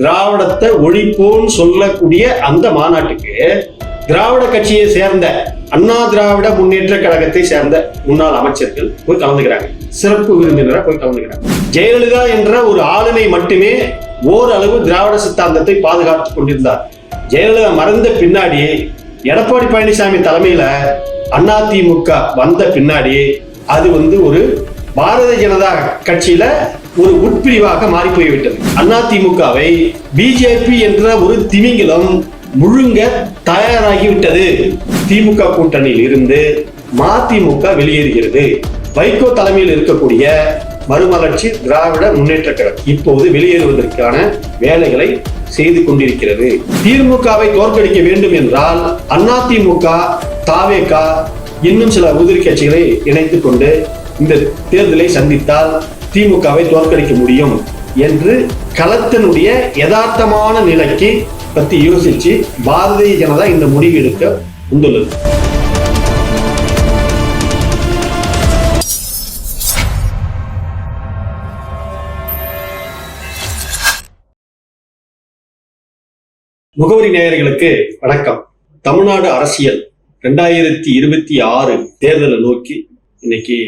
திராவிடத்தை ஒழிப்போன்னு சொல்லக்கூடிய அந்த மாநாட்டுக்கு திராவிட கட்சியை சேர்ந்த அண்ணா திராவிட முன்னேற்ற கழகத்தை சேர்ந்த முன்னாள் அமைச்சர்கள் போய் கலந்துக்கிறாங்க. சிறப்பு விருந்தினரா போய் கலந்துக்கிறாங்க. ஜெயலலிதா என்ற ஒரு ஆளுமை மட்டுமே ஓரளவு திராவிட சித்தாந்தத்தை பாதுகாத்துக் கொண்டிருந்தார். ஜெயலலிதா மறந்த பின்னாடி எடப்பாடி பழனிசாமி தலைமையில அதிமுக வந்த பின்னாடி அது வந்து ஒரு பாரதிய ஜனதா கட்சியில ஒரு உட்பிரிவாக மாறி போய்விட்டது அதிமுகவை பிஜேபி என்ற ஒரு திமிங்கலம் முழுங்க தயாராகிவிட்டது. திமுக கூட்டணியில் இருந்து மதிமுக வெளியேறுகிறது. வைகோ தலைமையில் இருக்கக்கூடிய மறுமலர்ச்சி திராவிட முன்னேற்ற கழகம் இப்போது வெளியேறுவதற்கான வேலைகளை செய்து கொண்டிருக்கிறது. திமுகவை தோற்கடிக்க வேண்டும் என்றால் அதிமுக தாவேகா இன்னும் சில உதிரி கட்சிகளை இணைத்துக் கொண்டு இந்த தேர்தலை சந்தித்தால் திமுகவை தோற்கடிக்க முடியும் என்று களத்தினுடைய யதார்த்தமான நிலைக்கு பத்தி யோசிச்சு பாரதிய ஜனதா இந்த முடிவு எடுக்க வந்துள்ளது. முகவரி நேயர்களுக்கு வணக்கம். தமிழ்நாடு அரசியல் ரெண்டாயிரத்தி இருபத்தி ஆறு தேர்தலை நோக்கி இன்னைக்கு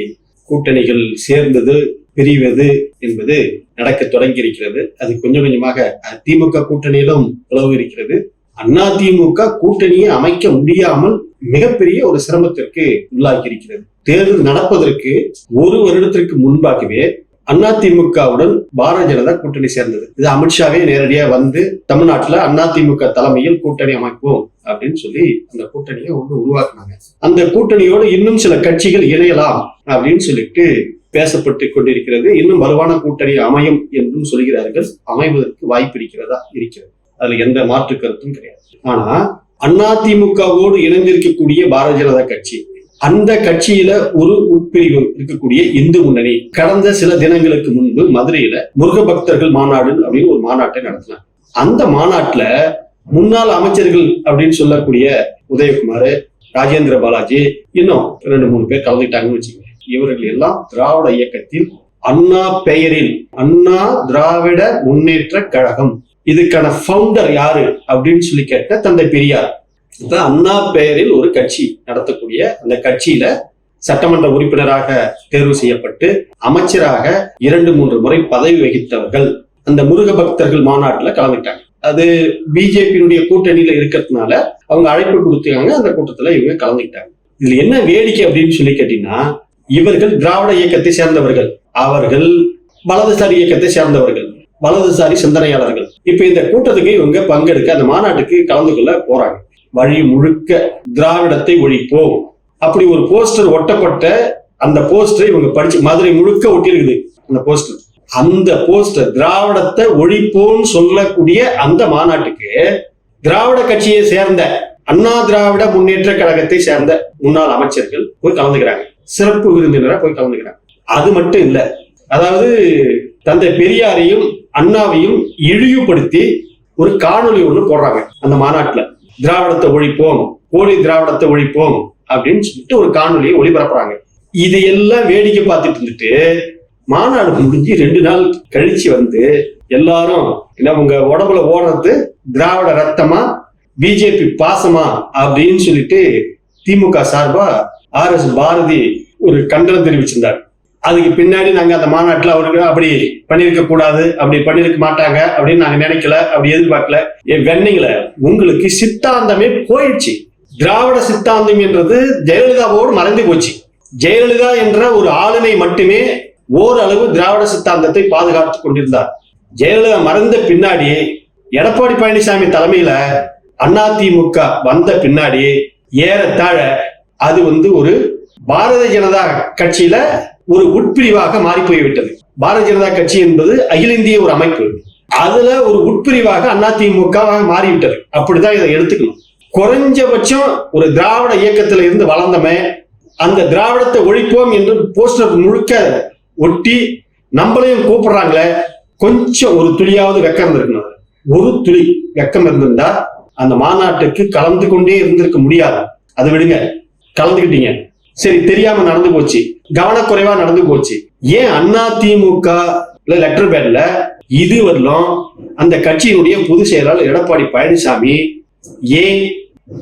கூட்டணிகள் சேர்ந்தது பிரிவது என்பது நடக்க தொடங்கி இருக்கிறது அது கொஞ்சம் கொஞ்சமாக அதிமுக திமுக கூட்டணியிலும் பிளவு இருக்கிறது. அண்ணா திமுக கூட்டணியை அமைக்க முடியாமல் மிகப்பெரிய ஒரு சிரமத்திற்கு உள்ளாகி இருக்கிறது தேர்தல் நடப்பதற்கு ஒரு வருடத்திற்கு முன்பாகவே அதிமுகவுடன் பாரதிய ஜனதா கூட்டணி சேர்ந்தது. இது அமித்ஷாவே நேரடியா வந்து தமிழ்நாட்டுல அதிமுக தலைமையில் கூட்டணி அமைப்போம் அப்படின்னு சொல்லி அந்த கூட்டணியை ஒன்று உருவாக்குனாங்க. அந்த கூட்டணியோடு இன்னும் சில கட்சிகள் இணையலாம் அப்படின்னு சொல்லிட்டு பேசப்பட்டு கொண்டிருக்கிறது. இன்னும் வலுவான கூட்டணி அமையும் என்றும் சொல்கிறார்கள். அமைவதற்கு வாய்ப்பு இருக்கிறதா? இருக்கிறது. அதுல எந்த மாற்று கருத்தும் கிடையாது. ஆனா அதிமுகவோடு இணைந்திருக்கக்கூடிய பாரதிய ஜனதா கட்சி அந்த கட்சியில ஒரு உட்பிரிவு இருக்கக்கூடிய இந்து முன்னணி கடந்த சில தினங்களுக்கு முன்பு மதுரையில முருக பக்தர்கள் மாநாடு அப்படின்னு ஒரு மாநாட்டை நடத்தினாங்க. அந்த மாநாட்டுல முன்னாள் அமைச்சர்கள் அப்படின்னு சொல்லக்கூடிய உதயகுமார் ராஜேந்திர பாலாஜி இன்னும் ரெண்டு மூணு பேர் கலந்துட்டாங்கன்னு வச்சுக்கோங்க. இவர்கள் எல்லாம் திராவிட இயக்கத்தில் அண்ணா பெயரில் அண்ணா திராவிட முன்னேற்ற கழகம். இதுக்கான ஃபவுண்டர் யாரு அப்படின்னு சொல்லி கேட்ட தந்தை பெரியார். அண்ணா பெயரில் ஒரு கட்சி நடத்தக்கூடிய அந்த கட்சியில சட்டமன்ற உறுப்பினராக தேர்வு செய்யப்பட்டு அமைச்சராக இரண்டு மூன்று முறை பதவி வகித்தவர்கள் அந்த முருக பக்தர்கள் மாநாட்டில் கலந்துட்டாங்க அது பிஜேபியினுடைய கூட்டணியில இருக்கிறதுனால அவங்க அழைப்பு கொடுத்தாங்க அந்த கூட்டத்துல இவங்க கலந்துக்கிட்டாங்க. இதுல என்ன வேடிக்கை அப்படின்னு சொல்லி கேட்டீங்கன்னா இவர்கள் திராவிட இயக்கத்தை சேர்ந்தவர்கள். அவர்கள் வலதுசாரி இயக்கத்தை சேர்ந்தவர்கள். வலதுசாரி சிந்தனையாளர்கள். இப்ப இந்த கூட்டத்துக்கு இவங்க பங்கெடுக்க அந்த மாநாட்டுக்கு கலந்து கொள்ள போறாங்க. வழி முழுக்க திராவிடத்தை ஒழிப்போம் அப்படி ஒரு போஸ்டர் ஒட்டப்பட்ட அந்த போஸ்டர் இவங்க படிச்சு மதுரை முழுக்க ஒட்டியிருக்குது. அந்த போஸ்டர் அந்த போஸ்டர் திராவிடத்தை ஒழிப்போம்னு சொல்லக்கூடிய அந்த மாநாட்டுக்கு திராவிட கட்சியை சேர்ந்த அண்ணா திராவிட முன்னேற்ற கழகத்தை சேர்ந்த முன்னாள் அமைச்சர்கள் போய் கலந்துக்கிறாங்க. சிறப்பு விருந்தினராக போய் கலந்துக்கிறாங்க. அது மட்டும் இல்ல. அதாவது தந்தை பெரியாரையும் அண்ணாவையும் இழிவுபடுத்தி ஒரு காணொளி ஒண்ணு போடுறாங்க அந்த மாநாட்டுல. திராவிடத்தை ஒழிப்போம் போலி திராவிடத்தை ஒழிப்போம் அப்படின்னு சொல்லிட்டு ஒரு காணொலியை ஒளிபரப்புறாங்க. இதையெல்லாம் வேடிக்கை பார்த்துட்டு இருந்துட்டு மாநாடு முடிஞ்சு ரெண்டு நாள் கழிச்சு வந்து எல்லாரும் என்ன உங்க உடம்புல ஓடுறது திராவிட ரத்தமா பிஜேபி பாசமா அப்படின்னு சொல்லிட்டு திமுக சார்பா ஆர் எஸ் பாரதி ஒரு கண்டனம் தெரிவிச்சிருந்தார். அதுக்கு பின்னாடி நாங்கள் அந்த மாநாட்டில் அவருக்கு அப்படி பண்ணியிருக்க கூடாது அப்படி பண்ணியிருக்க மாட்டாங்க அப்படின்னு நாங்கள் நினைக்கல அப்படி எதிர்பார்க்கல. என் வெண்ணிங்கள உங்களுக்கு சித்தாந்தமே போயிடுச்சு. திராவிட சித்தாந்தம் என்றது ஜெயலலிதாவோடு மறைந்து போச்சு. ஜெயலலிதா என்ற ஒரு ஆளுமை மட்டுமே ஓரளவு திராவிட சித்தாந்தத்தை பாதுகாத்துக் கொண்டிருந்தார். ஜெயலலிதா மறைந்த பின்னாடி எடப்பாடி பழனிசாமி தலைமையில அதிமுக வந்த பின்னாடி ஏறத்தாழ அது வந்து ஒரு பாரதிய ஜனதா கட்சியில ஒரு உட்பிரிவாக மாறி போய்விட்டது பாரதிய ஜனதா கட்சி என்பது அகில இந்திய ஒரு அமைப்பு. அதுல ஒரு உட்பிரிவாக அதிமுக மாறிவிட்டது. அப்படிதான் இதை எடுத்துக்கணும். குறைஞ்சபட்சம் ஒரு திராவிட இயக்கத்துல இருந்து வளர்ந்தமே அந்த திராவிடத்தை ஒழிப்போம் என்று போஸ்டர் முழுக்க ஒட்டி நம்மளையும் கூப்பிடுறாங்களே கொஞ்சம் ஒரு துளியாவது வெக்கம் இருந்திருக்கணும் ஒரு துளி வெக்கம் இருந்திருந்தா அந்த மாநாட்டுக்கு கலந்து கொண்டே இருந்திருக்க முடியாது. அதை விடுங்க. கலந்துக்கிட்டீங்க. சரி தெரியாம நடந்து போச்சு. கவனக்குறைவா நடந்து போச்சு. ஏன் அண்ணா திமுக லெட்டர் பேட்ல இதுவரையிலும் அந்த கட்சியினுடைய பொதுச் செயலாளர் எடப்பாடி பழனிசாமி ஏன்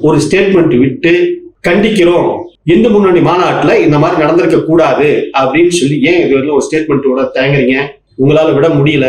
ஒரு ஸ்டேட்மெண்ட் விட்டு கண்டிக்கிறோம்? இந்து முன்னணி மாநாட்டுல இந்த மாதிரி நடந்திருக்க கூடாது அப்படின்னு சொல்லி ஏன் இது இதுவரையிலும் ஒரு ஸ்டேட்மெண்ட்டோட தேங்குறீங்க உங்களால விட முடியல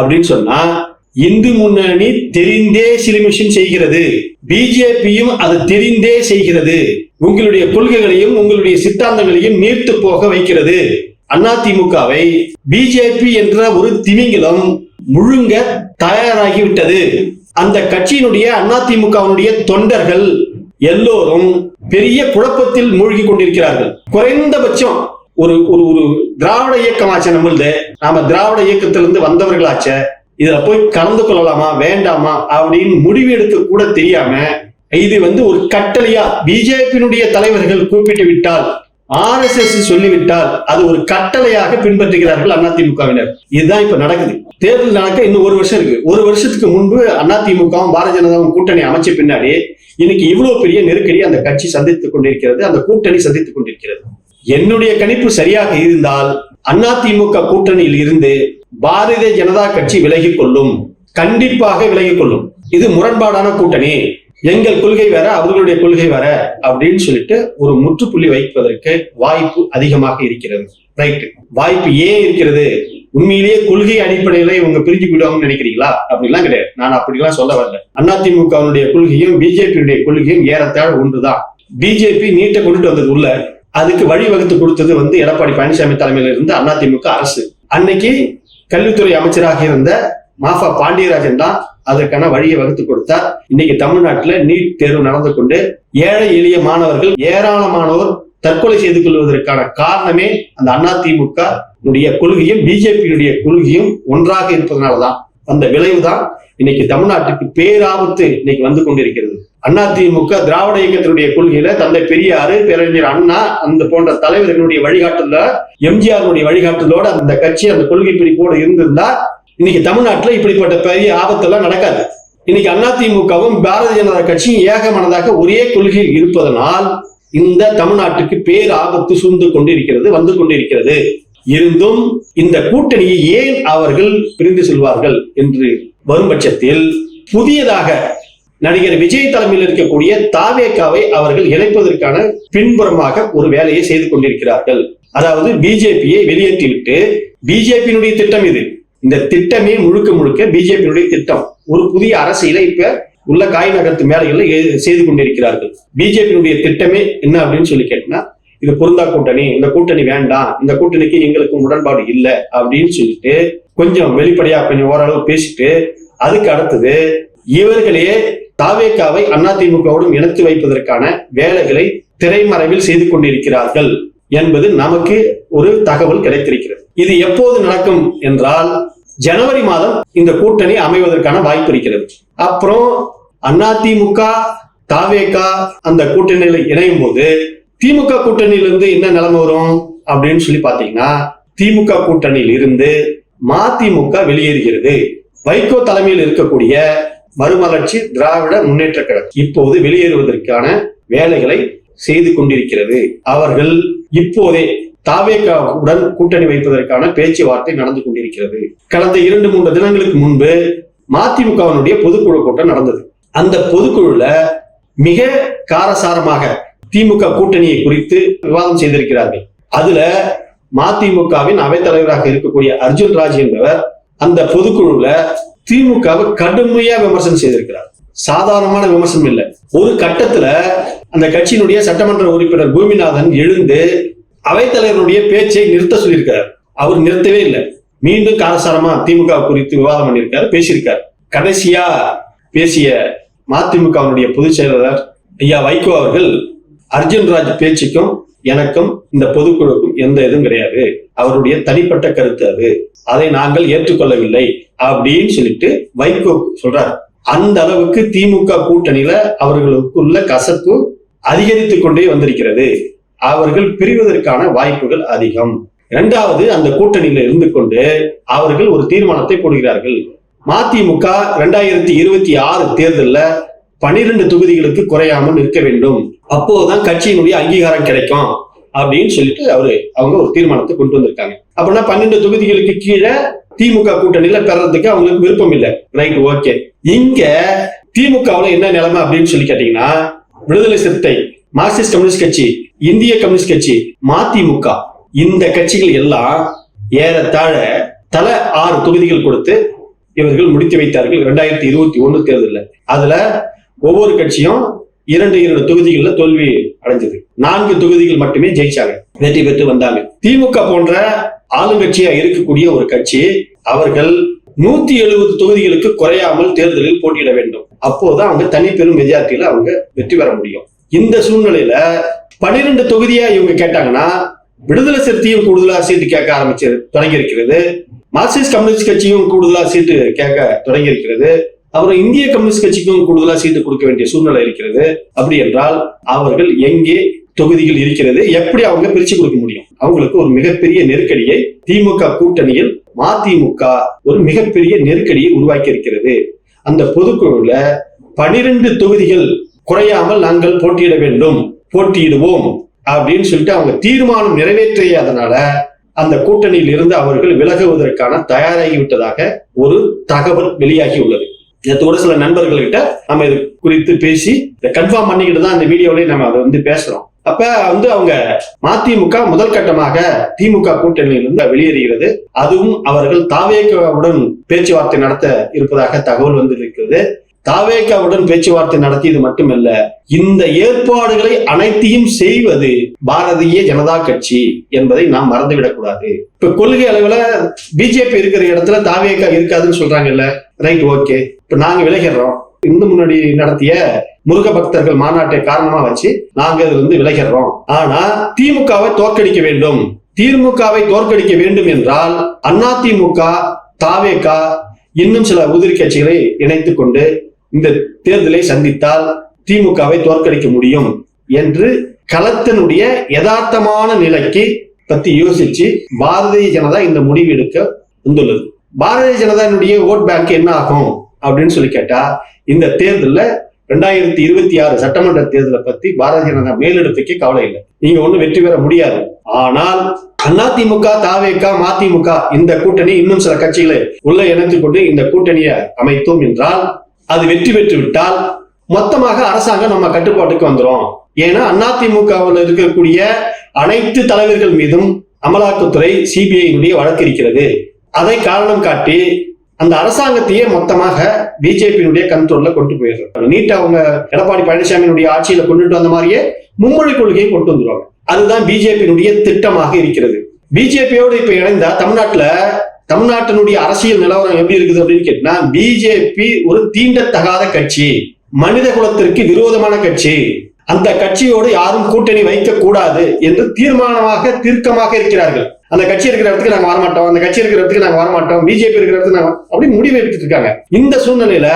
அப்படின்னு சொன்னா இந்து முன்னணி தெரிந்தே சிலிமிஷன் செய்கிறது. பிஜேபியும் அது தெரிந்தே செய்கிறது. உங்களுடைய கொள்கைகளையும் உங்களுடைய சித்தாந்தங்களையும் நீர்த்து போக வைக்கிறது. அதிமுகவை பிஜேபி என்ற ஒரு திமிங்கிலம் முழுங்க தயாராகிவிட்டது. அந்த கட்சியினுடைய அதிமுகவினுடைய தொண்டர்கள் எல்லோரும் பெரிய குழப்பத்தில் மூழ்கி கொண்டிருக்கிறார்கள். குறைந்தபட்சம் ஒரு ஒரு ஒரு திராவிட இயக்கமாச்ச நம்மளது. நாம திராவிட இயக்கத்திலிருந்து வந்தவர்களாச்ச. இதுல போய் கலந்து கொள்ளலாமா வேண்டாமா அப்படின்னு முடிவு எடுக்க கூட தெரியாம இது வந்து ஒரு கட்டளையா? பிஜேபியினுடைய தலைவர்கள் கூப்பிட்டு விட்டால் ஆர் எஸ் எஸ் சொல்லிவிட்டால் அது ஒரு கட்டளையாக பின்பற்றுகிறார்கள் அதிமுகவினர். இதுதான் இப்ப நடக்குது. தேர்தல் நடக்க இன்னும் ஒரு வருஷம் இருக்கு. ஒரு வருஷத்துக்கு முன்பு அதிமுகவும் பாரதிய ஜனதாவும் கூட்டணி அமைச்ச பின்னாடி இன்னைக்கு இவ்வளவு பெரிய நெருக்கடி அந்த கட்சி சந்தித்துக் கொண்டிருக்கிறது அந்த கூட்டணி சந்தித்துக் கொண்டிருக்கிறது. என்னுடைய கணிப்பு சரியாக இருந்தால் அதிமுக கூட்டணியில் இருந்து பாரதிய ஜனதா கட்சி விலகிக் கொள்ளும். கண்டிப்பாக விலகிக் கொள்ளும். இது முரண்பாடான கூட்டணி. எங்கள் கொள்கை வேற அவர்களுடைய கொள்கை வேற அப்படின்னு சொல்லிட்டு ஒரு முற்றுப்புள்ளி வைப்பதற்கு வாய்ப்பு அதிகமாக இருக்கிறது. ரைட் வாய்ப்பு ஏன் இருக்கிறது? உண்மையிலேயே கொள்கை அடிப்படையில இவங்க பிரிஞ்சு போயிடுவாங்கன்னு நினைக்கிறீங்களா? அப்படிலாம் கிடையாது. நான் அப்படிலாம் சொல்ல வரல. அதிமுகவுடைய கொள்கையும் பிஜேபியுடைய கொள்கையும் ஏறத்தாழ ஒன்றுதான். பிஜேபி நீட்டை கொண்டுட்டு வந்தது உள்ள அதுக்கு வழிவகுத்து கொடுத்தது வந்து எடப்பாடி பழனிசாமி தலைமையில இருந்த அதிமுக அரசு. அன்னைக்கு கல்வித்துறை அமைச்சராக இருந்த மாஃபா பாண்டியராஜன் தான் அதற்கான வழியை வகுத்து கொடுத்தார். இன்னைக்கு தமிழ்நாட்டில் நீட் தேர்வு நடந்து கொண்டு ஏழை எளிய மாணவர்கள் ஏராளமானோர் தற்கொலை செய்து கொள்வதற்கான காரணமே அந்த அதிமுக கொள்கையும் பிஜேபியுடைய கொள்கையும் ஒன்றாக இருப்பதனாலதான் அந்த விளைவுதான் இன்னைக்கு தமிழ்நாட்டுக்கு பேராபத்து இன்னைக்கு வந்து கொண்டிருக்கிறது. அதிமுக திராவிட இயக்கத்தினுடைய கொள்கையில தந்தை பெரியாரு பேரறிஞர் அண்ணா அந்த போன்ற தலைவர்களுடைய வழிகாட்டுல எம்ஜிஆருடைய வழிகாட்டுதலோட அந்த கட்சி அந்த கொள்கை பிடிப்போடு இருந்திருந்தா இன்னைக்கு தமிழ்நாட்டில் இப்படிப்பட்ட பெரிய ஆபத்தெல்லாம் நடக்காது. இன்னைக்கு அதிமுகவும் பாரதிய ஜனதா கட்சியும் ஏகமனதாக ஒரே கொள்கையில் இருப்பதனால் இந்த தமிழ்நாட்டுக்கு பேர் ஆபத்து சூழ்ந்து கொண்டிருக்கிறது வந்து கொண்டிருக்கிறது. இருந்தும் இந்த கூட்டணியை ஏன் அவர்கள் பிரிந்து செல்வார்கள் என்று வரும் பட்சத்தில் புதியதாக நடிகர் விஜய் தலைமையில் இருக்கக்கூடிய தாவேக்காவை அவர்கள் இணைப்பதற்கான பின்புறமாக ஒரு வேலையை செய்து கொண்டிருக்கிறார்கள். அதாவது பிஜேபியை வெளியேற்றிவிட்டு பிஜேபியினுடைய திட்டம் இது. இந்த திட்டமே முழுக்க முழுக்க பிஜேபியினுடைய திட்டம். ஒரு புதிய அரசியலை இப்ப உள்ள காய் நகரத்து மேலைகளை செய்து கொண்டிருக்கிறார்கள். பிஜேபியினுடைய திட்டமே என்ன அப்படின்னு சொல்லி கேட்டீங்கன்னா இது பொருந்தா கூட்டணி இந்த கூட்டணி வேண்டாம் இந்த கூட்டணிக்கு எங்களுக்கு உடன்பாடு இல்லை அப்படின்னு சொல்லிட்டு கொஞ்சம் வெளிப்படையா கொஞ்சம் ஓரளவு பேசிட்டு அதுக்கு அடுத்தது இவர்களே தாவேக்காவை அதிமுகவுடன் இணைத்து வைப்பதற்கான வேலைகளை திரைமறைவில் செய்து கொண்டிருக்கிறார்கள். என்பது நமக்கு ஒரு தகவல் கிடைத்திருக்கிறது. இது எப்போது நடக்கும் என்றால் ஜனவரி மாதம் இந்த கூட்டணி அமைவதற்கான வாய்ப்பு இருக்கிறது. அப்புறம் அதிமுக தாவேகா அந்த கூட்டணியில இணையும் போது திமுக கூட்டணியிலிருந்து என்ன நிலைமை வரும் அப்படின்னு சொல்லி பாத்தீங்கன்னா திமுக கூட்டணியில் இருந்து மதிமுக வெளியேறுகிறது. வைகோ தலைமையில் இருக்கக்கூடிய மறுமலர்ச்சி திராவிட முன்னேற்ற கழகம் இப்போது வெளியேறுவதற்கான வேலைகளை செய்து கொண்டிருக்கிறது. அவர்கள் இப்போதே தாவேகாவுடன் கூட்டணி வைப்பதற்கான பேச்சுவார்த்தை நடந்து கொண்டிருக்கிறது. கடந்த இரண்டு மூன்று தினங்களுக்கு முன்பு மதிமுகவினுடைய பொதுக்குழு கூட்டம் நடந்தது. அந்த பொதுக்குழுல மிக காரசாரமாக திமுக கூட்டணியை குறித்து விவாதம் செய்திருக்கிறார்கள். அதுல மதிமுகவின் அவைத்தலைவராக இருக்கக்கூடிய அர்ஜுன் ராஜ் என்பவர் அந்த பொதுக்குழுல திமுகவை கடுமையா விமர்சனம் செய்திருக்கிறார். சாதாரணமான விமர்சனம் இல்லை. ஒரு கட்டத்துல அந்த கட்சியினுடைய சட்டமன்ற உறுப்பினர் பூமிநாதன் எழுந்து அவைத்தலைவருடைய பேச்சை நிறுத்த சொல்லியிருக்காரு. அவர் நிறுத்தவே இல்லை. மீண்டும் காரசாரமா திமுக குறித்து விவாதம் பண்ணியிருக்காரு பேசியிருக்காரு. கடைசியா பேசிய மதிமுகவினுடைய பொதுச் செயலாளர் ஐயா வைகோ அவர்கள் அர்ஜுன் ராஜ் பேச்சுக்கும் எனக்கும் இந்த பொதுக்குழுக்கும் எந்த இதுவும் கிடையாது. அவருடைய தனிப்பட்ட கருத்து அது. அதை நாங்கள் ஏற்றுக்கொள்ளவில்லை. அப்படின்னு சொல்லிட்டு வைகோ சொல்றாரு. அந்த அளவுக்கு திமுக கூட்டணியில அவர்களுக்குள்ள கசப்பு அதிகரித்துக் கொண்டே வந்திருக்கிறது. அவர்கள் பிரிவதற்கான வாய்ப்புகள் அதிகம். இரண்டாவது அந்த கூட்டணியில இருந்து கொண்டு அவர்கள் ஒரு தீர்மானத்தை போடுகிறார்கள். மதிமுக இரண்டாயிரத்தி இருபத்தி ஆறு தேர்தலில் பனிரெண்டு தொகுதிகளுக்கு குறையாமல் நிற்க வேண்டும். அப்போதுதான் கட்சியினுடைய அங்கீகாரம் கிடைக்கும் அப்படின்னு சொல்லிட்டு அவரு அவங்க ஒரு தீர்மானத்தை கொண்டு வந்திருக்காங்க. அப்படின்னா பன்னெண்டு தொகுதிகளுக்கு கீழே திமுக கூட்டணியில பெறறதுக்கு அவங்களுக்கு விருப்பம் இல்லை. Right okay. இங்க திமுகவுல என்ன நிலைமை அப்படின்னு சொல்லி கேட்டீங்கன்னா விடுதலை சிறுத்தை மார்க்சிஸ்ட் கம்யூனிஸ்ட் கட்சி இந்திய கம்யூனிஸ்ட் கட்சி மதிமுக இந்த கட்சிகள் எல்லாம் ஏறத்தாழ தல ஆறு தொகுதிகள் கொடுத்து இவர்கள் முடித்து வைத்தார்கள். இரண்டாயிரத்தி இருபத்தி ஒண்ணு தேர்தலில். அதுல ஒவ்வொரு கட்சியும் இரண்டு இரண்டு தொகுதிகளில் தோல்வி அடைஞ்சது. நான்கு தொகுதிகள் மட்டுமே ஜெயிச்சாங்க. வெற்றி பெற்று வந்தாங்க. திமுக போன்ற ஆளுங்கட்சியா இருக்கக்கூடிய ஒரு கட்சி அவர்கள் நூத்தி எழுபது தொகுதிகளுக்கு குறையாமல் தேர்தலில் போட்டியிட வேண்டும். அப்போதான் அவங்க தனி பெரும் மெஜாரிட்டியில அவங்க வெற்றி பெற முடியும். இந்த சூழ்நிலையில பனிரெண்டு தொகுதியா இவங்க கேட்டாங்கன்னா விடுதலை சிறுத்தையும் கூடுதலா சீட்டு கேட்க ஆரம்பிச்சு தொடங்கி இருக்கிறது. மார்க்சிஸ்ட் கம்யூனிஸ்ட் கட்சியும் கூடுதலா சீட்டு கேட்க தொடங்கி இருக்கிறது. அப்புறம் இந்திய கம்யூனிஸ்ட் கட்சிக்கும் கூடுதலா சீட்டு கொடுக்க வேண்டிய சூழ்நிலை இருக்கிறது. அப்படி என்றால் அவர்கள் எங்கே தொகுதிகள் இருக்கிறது எப்படி அவங்க பிரிச்சு கொடுக்க முடியும்? அவங்களுக்கு ஒரு மிகப்பெரிய நெருக்கடியை திமுக கூட்டணியில் மதிமுக ஒரு மிகப்பெரிய நெருக்கடியை உருவாக்கி இருக்கிறது. அந்த பொதுக்குழுல பனிரெண்டு தொகுதிகள் குறையாமல் நாங்கள் போட்டியிட வேண்டும் போட்டியிடுவோம் அப்படின்னு சொல்லிட்டு அவங்க தீர்மானம் நிறைவேற்றியதனால அந்த கூட்டணியில் இருந்து அவர்கள் விலகுவதற்கான தயாராகிவிட்டதாக ஒரு தகவல் வெளியாகி உள்ளது. நேற்று கூட சில நண்பர்கள்கிட்ட நம்ம இது குறித்து பேசி இதை கன்ஃபார்ம் பண்ணிக்கிட்டு தான் அந்த வீடியோலயே நம்ம அதை வந்து பேசுறோம். அப்ப வந்து அவங்க மதிமுக முதல் கட்டமாக திமுக கூட்டணியிலிருந்து வெளியேறுகிறது. அதுவும் அவர்கள் தாவேக்காவுடன் பேச்சுவார்த்தை நடத்த இருப்பதாக தகவல் வந்திருக்கிறது. தாவேக்காவுடன் பேச்சுவார்த்தை நடத்தியது மட்டுமல்ல இந்த ஏற்பாடுகளை அனைத்தையும் செய்வது பாரதிய ஜனதா கட்சி என்பதை நாம் மறந்துவிடக்கூடாது. இப்ப கொள்கை அளவுல பிஜேபி இருக்கிற இடத்துல தாவேக்கா இருக்காதுன்னு சொல்றாங்கல்ல. Right okay. இப்ப நாங்க விலகிடுறோம் இந்து முன்னாடி நடத்திய முருக பக்தர்கள் மாநாட்டை காரணமா வச்சு நாங்க இதுல இருந்து விலகிறோம். ஆனா திமுகவை தோற்கடிக்க வேண்டும். திமுகவை தோற்கடிக்க வேண்டும் என்றால் அதிமுக தாவேகா இன்னும் சில உதிரி கட்சிகளை இணைத்துக் கொண்டு இந்த தேர்தலை சந்தித்தால் திமுகவை தோற்கடிக்க முடியும் என்று களத்தினுடைய யதார்த்தமான நிலைக்கு பத்தி யோசிச்சு பாரதிய ஜனதா இந்த முடிவு எடுக்க வந்துள்ளது. பாரதிய ஜனதாவுடைய ஓட் பேங்க் என்ன ஆகும் அப்படின்னு சொல்லி கேட்டா இந்த தேர்தலில் ரெண்டாயிரத்தி இருபத்தி ஆறு சட்டமன்ற தேர்தலை பத்தி பாரதிய ஜனதா மேலெடுத்துக்கு கவலை இல்லை. நீங்க ஒண்ணு வெற்றி பெற முடியாது. ஆனால் அதிமுக தாவேக மதிமுக இந்த கூட்டணி இன்னும் சில கட்சிகளை உள்ள இணைத்துக் கொண்டு இந்த கூட்டணியை அமைத்தோம் என்றால் அது வெற்றி பெற்று விட்டால் மொத்தமாக அரசாங்கம் நம்ம கட்டுப்பாட்டுக்கு வந்துரும். ஏன்னா அதிமுகவில் இருக்கக்கூடிய அனைத்து தலைவர்கள் மீதும் அமலாக்கத்துறை சிபிஐனுடைய வழக்கு இருக்கிறது. அதை காரணம் காட்டி அந்த அரசாங்கத்தையே மொத்தமாக பிஜேபியினுடைய கண்ட்ரோல்ல கொண்டு போயிடுறாங்க. நீட்டா அவங்க எடப்பாடி பழனிசாமியினுடைய ஆட்சியில கொண்டுட்டு வந்த மாதிரியே மும்மொழி கொள்கையை கொண்டு வந்துருவாங்க. அதுதான் பிஜேபியினுடைய திட்டமாக இருக்கிறது. பிஜேபியோடு இப்ப இணைந்தா தமிழ்நாட்டுல தமிழ்நாட்டினுடைய அரசியல் நிலவரம் எப்படி இருக்குது அப்படின்னு கேட்டா பிஜேபி ஒரு தீண்டத்தகாத கட்சி மனித குலத்திற்கு விரோதமான கட்சி. அந்த கட்சியோடு யாரும் கூட்டணி வைக்க கூடாது என்று தீர்மானமாக தீர்க்கமாக இருக்கிறார்கள். அந்த கட்சி இருக்கிற இடத்துக்கு நாங்க வரமாட்டோம் அந்த கட்சி இருக்கிற இடத்துக்கு நாங்க வரமாட்டோம் பிஜேபி இருக்கிற இடத்துக்கு நாங்க அப்படி முடிவு எடுத்துட்டு இருக்காங்க. இந்த சூழ்நிலையில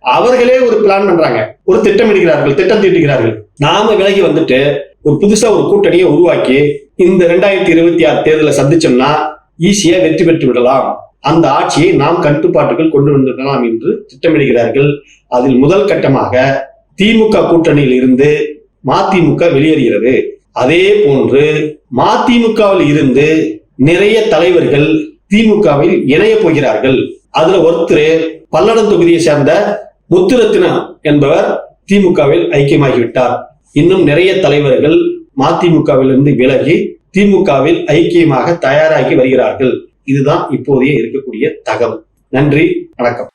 அவர்களே ஒரு பிளான் பண்றாங்க. ஒரு திட்டமிடுகிறார்கள் திட்டம் தீட்டுகிறார்கள். நாம விலகி வந்துட்டு ஒரு புதுசா ஒரு கூட்டணியை உருவாக்கி இந்த ரெண்டாயிரத்தி இருபத்தி ஆறு தேர்தலை சந்திச்சோம்னா ஈஸியா வெற்றி பெற்று விடலாம். அந்த ஆட்சியை நாம் கட்டுப்பாட்டுக்குள் கொண்டு வந்துவிடலாம் என்று திட்டமிடுகிறார்கள். அதில் முதல் கட்டமாக திமுக கூட்டணியில் இருந்து மதிமுக வெளியேறுகிறது. அதே போன்று மதிமுகவில் இருந்து நிறைய தலைவர்கள் திமுகவில் இணைய போகிறார்கள். அதுல ஒருத்தர் பல்லடம் தொகுதியை சேர்ந்த முத்துரத்தினா என்பவர் திமுகவில் ஐக்கியமாகிவிட்டார். இன்னும் நிறைய தலைவர்கள் மதிமுகவிலிருந்து விலகி திமுகவில் ஐக்கியமாக தயாராகி வருகிறார்கள். இதுதான் இப்போதைய இருக்கக்கூடிய தகவல். நன்றி வணக்கம்.